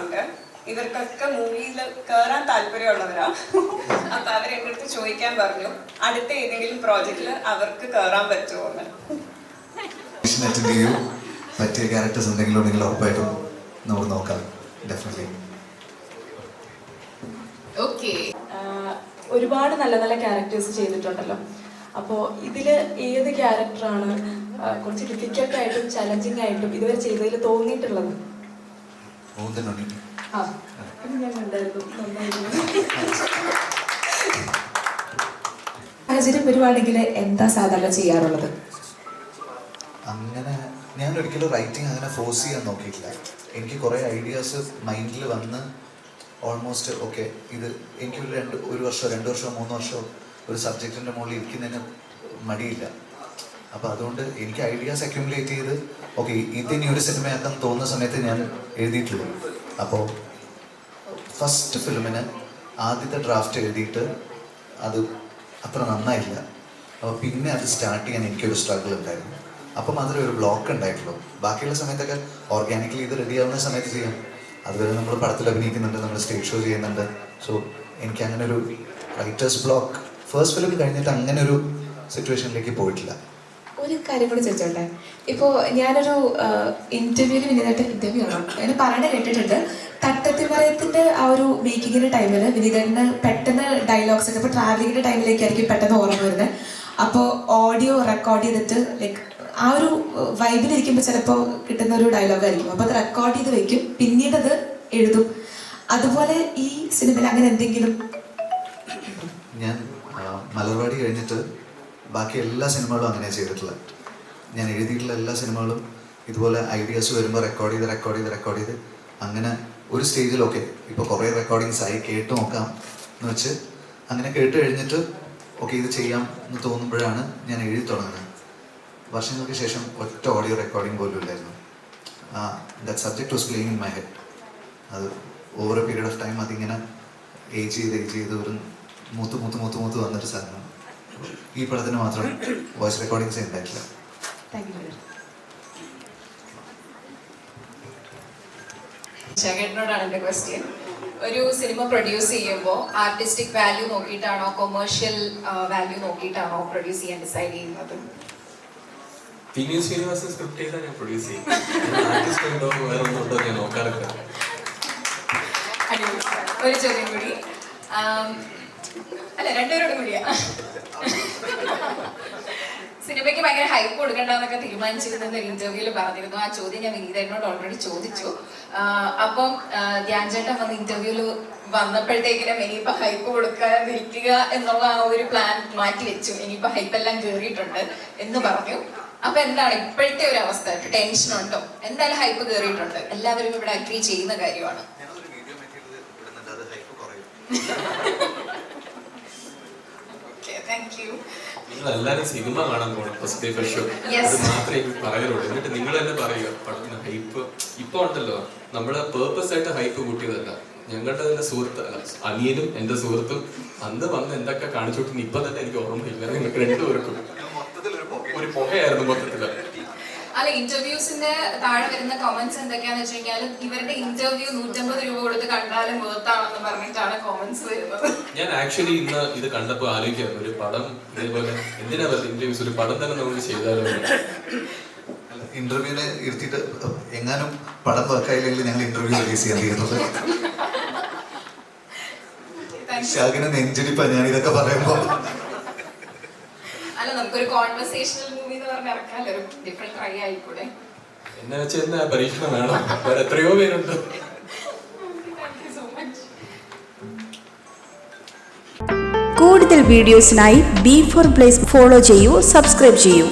ഉണ്ട്. ഇവർക്കൊക്കെ മൂവിയിൽ കയറാൻ താല്പര്യമുള്ളവരാ. അപ്പൊ അവർ എന്റെ അടുത്ത് ചോദിക്കാൻ പറഞ്ഞു. അടുത്ത ഏതെങ്കിലും പ്രോജക്റ്റിൽ അവർക്ക് കയറാൻ പറ്റുമോ എന്ന് അറ്റൻഡ് ചെയ്യൂ. പറ്റിയ ക്യാരക്ടേഴ്സ് എന്തെങ്കിലും ഉണ്ടെങ്കിൽ ഉറപ്പായിട്ടും നമുക്ക് നോക്കാം. ഡെഫിനറ്റ്ലി ഓക്കെ ഒരുപാട് നല്ല നല്ല ക്യാരക്ടേഴ്സ് ചെയ്തിട്ടുണ്ടല്ലോ. അപ്പോൾ ഇതിൽ ഏത് ക്യാരക്ടറാണ് കുറച്ച് ഡിഫിക്കൽട്ടായിട്ടും ചലഞ്ചിങ് ആയിട്ടും ഇതുവരെ ചെയ്തതിൽ തോന്നിയിട്ടുള്ളത്? സാഹചര്യം വരുവാണെങ്കിൽ എന്താ സാധാരണ ചെയ്യാറുള്ളത്? അങ്ങനെ ഞാൻ ഒരിക്കലും റൈറ്റിംഗ് അങ്ങനെ ഫോഴ്സ് ചെയ്യാൻ നോക്കിയിട്ടില്ല. എനിക്ക് കുറേ ഐഡിയാസ് മൈൻഡിൽ വന്ന് ഓൾമോസ്റ്റ് ഓക്കെ ഇത് എനിക്കൊരു രണ്ട് ഒരു വർഷം രണ്ട് വർഷം മൂന്ന് വർഷം ഒരു സബ്ജക്റ്റിന്റെ മുകളിൽ ഇരിക്കുന്നതിന് മടിയില്ല. അപ്പോൾ അതുകൊണ്ട് എനിക്ക് ഐഡിയാസ് അക്യുമുലേറ്റ് ചെയ്ത് ഓക്കെ ഇതിനി ഒരു സിനിമയാക്കാൻ തോന്നുന്ന സമയത്ത് ഞാൻ എഴുതിയിട്ടുള്ളൂ അപ്പോൾ ഫസ്റ്റ് ഫിലിമിന് ആദ്യത്തെ ഡ്രാഫ്റ്റ് എഴുതിയിട്ട് അത് അത്ര നന്നായില്ല. അപ്പോൾ പിന്നെ അത് സ്റ്റാർട്ട് ചെയ്യാൻ എനിക്കൊരു സ്ട്രഗിൾ ഉണ്ടായിരുന്നു. അപ്പം ഒരു ബ്ലോക്ക് ഉണ്ടായിട്ടുള്ളൂ. ബാക്കിയുള്ള സമയത്തൊക്കെ ഓർഗാനിക്കലി ഇത് റെഡി ആവുന്ന സമയത്ത് ചെയ്യാം. അതുവരെ നമ്മൾ പടത്തിൽ അഭിനയിക്കുന്നുണ്ട് നമ്മൾ സ്റ്റേജ് ഷോ ചെയ്യുന്നുണ്ട്. സോ എനിക്ക് അങ്ങനെ ഒരു റൈറ്റേഴ്സ് ബ്ലോക്ക് ഫസ്റ്റ് ഫിലിം കഴിഞ്ഞിട്ട് അങ്ങനെ ഒരു സിറ്റുവേഷനിലേക്ക് പോയിട്ടില്ല. ഒരു കാര്യം കൂടി ചോദിച്ചോട്ടെ? ഇപ്പോൾ ഞാനൊരു ഇന്റർവ്യൂവിൽ വിനീതായിട്ട് ഇന്റർവ്യൂ ആണോ അങ്ങനെ പറയണ കേട്ടിട്ടുണ്ട്. തട്ടത്തിമറയത്തിന്റെ ആ ഒരു മേക്കിങ്ങിന്റെ ടൈമിൽ വിനീതന് പെട്ടെന്ന് ഡയലോഗ്സ് ഒക്കെ ഇപ്പോൾ ട്രാവലിങ്ങിന്റെ ടൈമിലേക്കായിരിക്കും പെട്ടെന്ന് ഓർമ്മ വരുന്നത് അപ്പോൾ ഓഡിയോ റെക്കോർഡ് ചെയ്തിട്ട് ലൈക്ക് ആ ഒരു വൈബിലിരിക്കുമ്പോൾ ചിലപ്പോൾ കിട്ടുന്ന ഒരു ഡയലോഗ് ആയിരിക്കും. അപ്പോൾ അത് റെക്കോർഡ് ചെയ്ത് വെക്കും. പിന്നീട് അത് എഴുതും. അതുപോലെ ഈ സിനിമയിൽ അങ്ങനെ എന്തെങ്കിലും? ഞാൻ മലർവാടി കഴിഞ്ഞിട്ട് ബാക്കി എല്ലാ സിനിമകളും അങ്ങനെ ചെയ്തിട്ടുള്ളത്. ഞാൻ എഴുതിയിട്ടുള്ള എല്ലാ സിനിമകളും ഇതുപോലെ ഐഡിയാസ് വരുമ്പോൾ റെക്കോർഡ് ചെയ്ത് റെക്കോർഡ് ചെയ്ത് റെക്കോർഡ് ചെയ്ത് അങ്ങനെ ഒരു സ്റ്റേജിലൊക്കെ ഇപ്പോൾ കുറേ റെക്കോർഡിങ്സ് ആയി കേട്ട് നോക്കാം എന്ന് വെച്ച് അങ്ങനെ കേട്ട് കഴിഞ്ഞിട്ട് ഓക്കെ ഇത് ചെയ്യാം എന്ന് തോന്നുമ്പോഴാണ് ഞാൻ എഴുതി തുടങ്ങുന്നത്. വർഷങ്ങൾക്ക് ശേഷം ഒറ്റ ഓഡിയോ റെക്കോർഡിംഗ് പോലും ഇല്ലായിരുന്നു. That subject was playing in my head അത് over a period of time അതിങ്ങനെ ഏജ് ചെയ്ത് ഏജ് ചെയ്ത് ഒരു മൂത്ത് മൂത്ത് മൂത്ത് മൂത്ത് വന്നൊരു സാധനം ഈ പടത്തിന് മാത്രം വോയിസ് റെക്കോർഡിങ്സ് ഉണ്ടായിട്ടില്ല ചേട്ടനോടാണ് എന്റെ ക്വസ്റ്റ്യൻ ഒരു സിനിമ പ്രൊഡ്യൂസ് ചെയ്യുമ്പോൾ ആർട്ടിസ്റ്റിക് വാല്യൂ നോക്കിയിട്ടാണോ കൊമേഴ്ഷ്യൽ വാല്യൂ നോക്കിയിട്ടാണോ പ്രൊഡ്യൂസ് ചെയ്യാൻ ഡിസൈഡ് ചെയ്യുന്നത്? വിനീത് ശ്രീനിവാസൻ സ്ക്രിപ്റ്റ് ചെയ്താൽ ഞാൻ പ്രൊഡ്യൂസ് ചെയ്യും. ആർട്ടിസ്റ്റ് ഉണ്ടോ വേറെ ഒന്നും ഉണ്ടോ ഞാൻ നോക്കാറില്ല. ഒരു ചോദ്യം കൂടി. അല്ല രണ്ടുപേരോടും കൂടിയാ. ഭയങ്കര ഹൈപ്പ് കൊടുക്കണ്ടെന്നൊക്കെ തീരുമാനിച്ചിരുന്ന ഒരു ഇന്റർവ്യൂവിൽ പറഞ്ഞിരുന്നു. ആ ചോദ്യം ഞാൻ വിനീതനോട് ഓൾറെഡി ചോദിച്ചു. അപ്പം ധ്യാൻചേട്ടൻ ധ്യാൻ ചേട്ടൻ വന്ന് ഇന്റർവ്യൂൽ വന്നപ്പോഴത്തേക്കിനും ഇനിയിപ്പോ ഹൈപ്പ് കൊടുക്കാതിരിക്കുക എന്നുള്ള ആ ഒരു പ്ലാൻ മാറ്റി വെച്ചു. ഇനിയിപ്പോ ഹൈപ്പ് എല്ലാം കേറിയിട്ടുണ്ട് എന്ന് പറഞ്ഞു. അപ്പൊ എന്താണ് ഇപ്പോഴത്തെ ഒരു അവസ്ഥ? ടെൻഷൻ ഉണ്ടോ? എന്തായാലും ഹൈപ്പ് കേറിയിട്ടുണ്ട്. എല്ലാവരും ഇവിടെ അഗ്രി ചെയ്യുന്ന കാര്യമാണ്. താങ്ക് യു നിങ്ങൾ എല്ലാവരും സിനിമ കാണാൻ പോകണം ഫസ്റ്റ് ഡേ ഫസ്റ്റ് ഷോ. അത് മാത്രമേ പറയാറുള്ളൂ എന്നിട്ട് നിങ്ങൾ തന്നെ പറയുക പടത്തിന് ഹൈപ്പ് ഇപ്പൊ ഉണ്ടല്ലോ. നമ്മൾ പേർപ്പസ് ആയിട്ട് ഹൈപ്പ് കൂട്ടിയതല്ല. ഞങ്ങളുടെ തന്നെ സുഹൃത്ത് അനിയനും എന്റെ സുഹൃത്തും അന്ന് വന്ന് എന്തൊക്കെ കാണിച്ചോട്ടിന് ഇപ്പൊ തന്നെ എനിക്ക് ഓർമ്മയില്ല. നിങ്ങൾക്ക് രണ്ടുപേർക്കും. ഒരു പുകയായിരുന്നു മൊത്തത്തിൽ. അല്ല ഇന്റർവ്യൂസിന്റെ താഴെ വരുന്ന കമന്റ്സ് എന്തൊക്കെയാന്ന് വെച്ച് കഴിഞ്ഞാൽ ഇവരുടെ ഇന്റർവ്യൂ നൂറ്റമ്പത് രൂപ കൊടുത്ത് കണ്ടാലും വേർത്താണെന്ന് പറഞ്ഞിട്ടാണ് കമന്റ്സ് വരുന്നത്. ഞാൻ ആക്ച്വലി ഇന്ന് ഇത് കണ്ടപ്പോൾ ആലോചിക്കാം ഒരു പടം ഇതേപോലെ എന്തിനാ വെറുതെ ഇന്റർവ്യൂസ് ഒരു പടം തന്നെ നമുക്ക് ചെയ്താലോ? ഇന്റർവ്യൂവിനെ ഇരുത്തിയിട്ട് എങ്ങാനും പടം വർക്കായില്ലെങ്കിൽ ഞങ്ങൾ ഇന്റർവ്യൂ റിലീസ് ചെയ്യാൻ തീരുന്നത്. ഷാഗിന് നെഞ്ചിടിപ്പാ ഞാൻ ഇതൊക്കെ പറയുമ്പോൾ നമുക്കൊരു കോൺവെർസേഷണൽ മൂവി എന്ന് പറഞ്ഞ ഇറക്കാമല്ലോ. ഒരു ഡിഫറെന്റ് ട്രൈ ആയിക്കൂടെ. എന്നെ വെച്ച് എന്നാ പരീക്ഷണം വേണം. വേറെ എത്രയോ പേരുണ്ട്. താങ്ക് സോ മച്ച് കൂടുതൽ വീഡിയോസിനായി ബി ഫോർ പ്ലേസ് ഫോളോ ചെയ്യൂ സബ്സ്ക്രൈബ് ചെയ്യൂ.